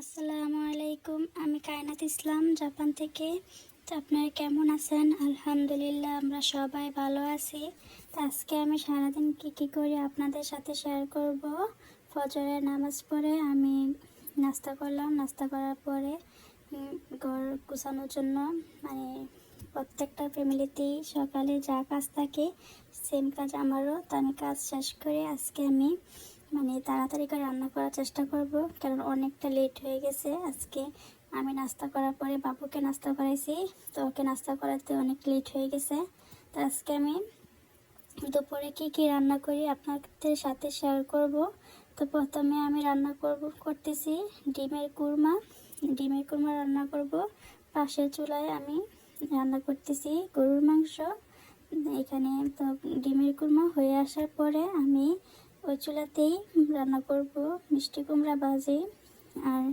আসসালামু আলাইকুম, আমি কায়নাত ইসলাম, জাপান থেকে। তো আপনারা কেমন আছেন? আলহামদুলিল্লাহ, আমরা সবাই ভালো আছি। তো আজকে আমি সারাদিন কী কী করি আপনাদের সাথে শেয়ার করব? ফজরের নামাজ পড়ে আমি নাস্তা করলাম। নাস্তা করার পরে ঘর গুছানোর জন্য মানে প্রত্যেকটা ফ্যামিলিতেই সকালে যা কাজ থাকে সেম কাজ আমারও তো আমি কাজ শেষ করে আজকে আমি মানে তাড়াতাড়ি করে রান্না করার চেষ্টা করব, কারণ অনেকটা লেট হয়ে গেছে আজকে। আমি নাস্তা করার পরে বাবুকে নাস্তা করাইছি, তো ওকে নাস্তা করাতে অনেক লেট হয়ে গেছে। তো আজকে আমি দুপুরে কি কি রান্না করি আপনাদের সাথে শেয়ার করব। তো প্রথমে আমি রান্না করব, করতেছি ডিমের কুরমা। ডিমের কুরমা রান্না করব। পাশের চুলায় আমি রান্না করতেছি গরুর মাংস। এখানে তো ডিমের কুরমা হয়ে আসার পরে আমি ওই চুলাতেই রান্না করব। মিষ্টি কুমড়া ভাজি। আর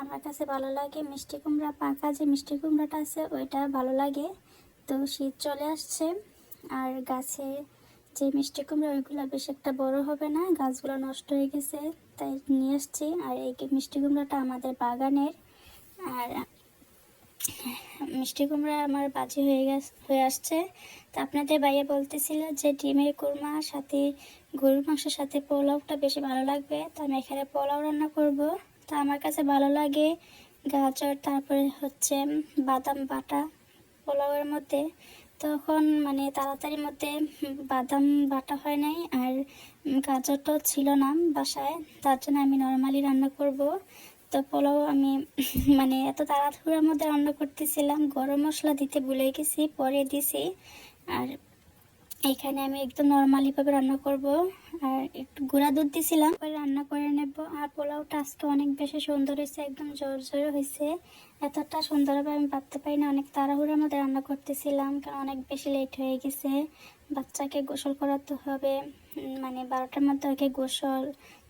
আমার কাছে ভালো লাগে মিষ্টি কুমড়া পাকা যে মিষ্টি কুমড়াটা আছে, ওইটা ভালো লাগে। তো শীত চলে আসছে। আর গাছে যে মিষ্টি কুমড়া, ওইগুলো বেশ একটা বড় হবে না? গাছগুলো নষ্ট হয়ে গেছে, তাই নিয়ে আসছি। আর এই মিষ্টি কুমড়াটা আমাদের বাগানের, আর মিষ্টি কুমড়া আমার বাজি হয়ে গেছে, হয়ে আসছে। তা আপনাদের বাইরে বলতেছিল যে ডিমের কুরমা, সাথে গরুর মাংসের সাথে পোলাওটা বেশি ভালো লাগবে। তো আমি এখানে পোলাও রান্না করব। তো আমার কাছে ভালো লাগে গাজর, তারপরে হচ্ছে বাদাম বাটা পোলাওয়ের মধ্যে। তখন মানে তাড়াতাড়ির মধ্যে বাদাম বাটা হয় নাই আর গাজরটাও ছিল না বাসায়। তার জন্য আমি নর্মালি রান্না করব। তো পোলাও আমি মানে এত তাড়াহুড়োর মধ্যে রান্না করতেছিলাম। গরম মশলা দিতে ভুলে গেছি, পরে দিছি। আর এখানে আমি একদম নর্মালিভাবে রান্না করব। আর একটু গুঁড়া দুধ দিছিলাম, পরে রান্না করে নেব। আর পোলাওটা আজকে অনেক বেশি সুন্দর হয়েছে, একদম জোর জোর হয়েছে। এতটা সুন্দরভাবে আমি ভাবতে পারি না, অনেক তাড়াহুড়োর মধ্যে রান্না করতেছিলাম, কারণ অনেক বেশি লেট হয়ে গেছে। বাচ্চাকে গোসল করাতে হবে মানে বারোটার মধ্যে ওকে গোসল,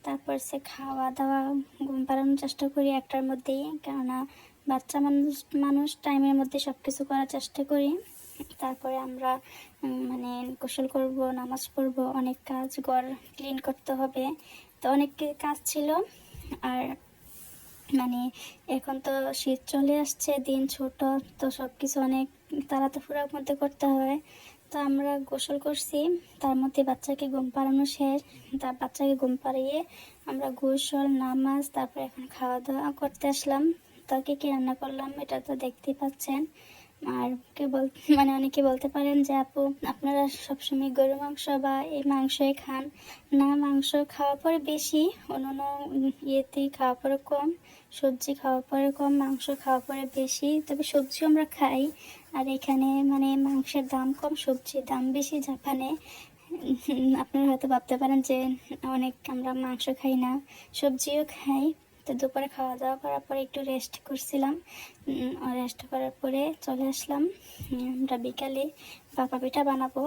তারপর সে খাওয়া দাওয়া ঘুম পাড়ানোর চেষ্টা করি একটার মধ্যেই, কেননা বাচ্চা মানুষ মানুষ টাইমের মধ্যে সব কিছু করার চেষ্টা করি। তারপরে আমরা মানে গোসল করব, নামাজ পড়ব, অনেক কাজ, ঘর ক্লিন করতে হবে। তো অনেক কাজ ছিল। আর মানে এখন তো শীত চলে আসছে, দিন ছোট, তো সব কিছু অনেক তাড়াতাড়ির মধ্যে করতে হয় তো আমরা গোসল করছি, তার মধ্যে বাচ্চাকে ঘুম পাড়ানো শেষ। তার বাচ্চাকে ঘুম পাড়িয়ে আমরা গোসল, নামাজ, তারপরে এখন খাওয়া দাওয়া করতে আসলাম। তাকে কি রান্না করলাম, এটা তো দেখতেই পাচ্ছেন। আর কে বল মানে অনেকে বলতে পারেন যে, আপু, আপনারা সবসময় গরু মাংস বা এই মাংসই খান। না, মাংস খাওয়ার পরে বেশি অন্য ইয়েতে খাওয়ার পরে কম, সবজি খাওয়ার পরে কম, মাংস খাওয়ার পরে বেশি। তবে সবজি আমরা খাই। আর এখানে মানে মাংসের দাম কম, সবজির দাম বেশি, জাপানে। আপনারা হয়তো ভাবতে পারেন যে, অনেক আমরা মাংস খাই না, সবজিও খাই। তো দুপুরে খাওয়া দাওয়া করার পরে একটু রেস্ট করছিলাম। রেস্ট করার পরে চলে আসলাম আমরা বিকালে পাপা পিঠা বানাবো।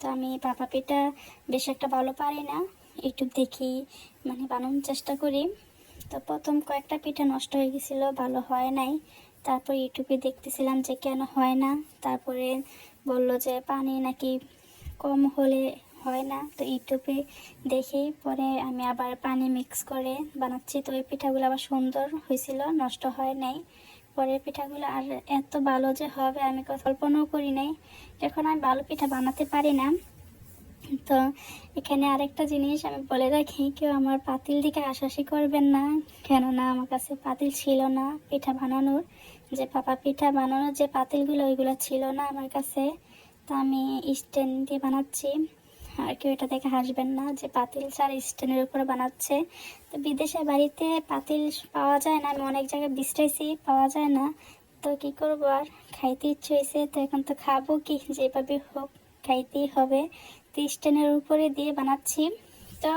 তো আমি পাপা পিঠা বেশ একটা ভালো পারি না, একটু দেখি মানে বানানোর চেষ্টা করি। তো প্রথম কয়েকটা পিঠা নষ্ট হয়ে গেছিল, ভালো হয় নাই। তারপর ইউটিউবে দেখতেছিলাম যে কেন হয় না। তারপরে বলল যে পানি নাকি কম হলে হয় না। তো ইউটিউবে দেখে পরে আমি আবার পানি মিক্স করে বানাচ্ছি। তো ওই পিঠাগুলো আবার সুন্দর হয়েছিল, নষ্ট হয় নাই। পরের পিঠাগুলো আর এত ভালো যে হবে, আমি কল্পনাও করি নাই। এখন আমি ভালো পিঠা বানাতে পারি না। তো এখানে আরেকটা জিনিস আমি বলে রাখি, কেউ আমার পাতিল দিকে আশাসি করবেন না। কেননা আমার কাছে পাতিল ছিল না পিঠা বানানোর। যে পাপা পিঠা বানানোর যে পাতিলগুলো, ওইগুলো ছিল না আমার কাছে। তো আমি স্ট্যান্ড দিয়ে বানাচ্ছি। আর কেউ এটা দেখে হাসবেন না যে পাতিল চার স্ট্যান্ডের উপরে বানাচ্ছে। তো বিদেশে বাড়িতে পাতিল পাওয়া যায় না, আমি অনেক জায়গায় বিশ্রাইছি, পাওয়া যায় না। তো কি করব আর? খাইতে ইচ্ছে হয়েছে তো এখন তো খাব কি? যেভাবে হোক, খাইতেই হবে। তো স্ট্যান্ডের উপরে দিয়ে বানাচ্ছি। তো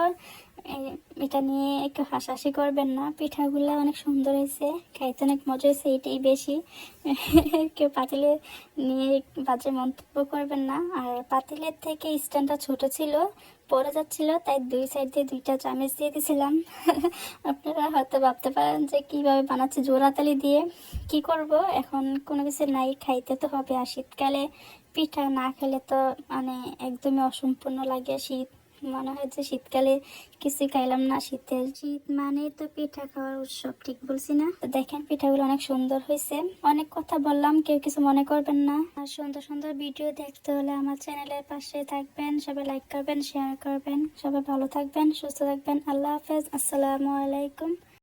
এটা নিয়ে একটু হাসাহাসি করবেন না। পিঠাগুলো অনেক সুন্দর হয়েছে, খাইতে অনেক মজা হয়েছে, এটাই বেশি। কেউ পাতিলে নিয়ে বাজে মন্তব্য করবেন না। আর পাতিলের থেকে স্ট্যান্ডটা ছোট ছিল, পড়ে যাচ্ছিল, তাই দুই সাইড দিয়ে দুইটা চামচ দিয়ে দিয়েছিলাম আপনারা হয়তো ভাবতে পারেন যে কীভাবে বানাচ্ছে জোড়াতালি দিয়ে, কি করব? এখন কোনো কিছু নাই, খাইতে তো হবে। আর শীতকালে পিঠা না খেলে তো মানে একদমই অসম্পূর্ণ লাগে শীত। মনে হয় যে শীতকালে কিছু খাইলাম না, শীতের শীত মানে তো পিঠা খাওয়ার উৎসব, ঠিক বলছি না? দেখেন পিঠাগুলো অনেক সুন্দর হয়েছে। অনেক কথা বললাম, কেউ কিছু মনে করবেন না। আর সুন্দর সুন্দর ভিডিও দেখতে হলে আমার চ্যানেলের পাশে থাকবেন, সবাই লাইক করবেন শেয়ার করবেন, সবাই ভালো থাকবেন, সুস্থ থাকবেন। আল্লাহ হাফেজ, আসসালামু আলাইকুম।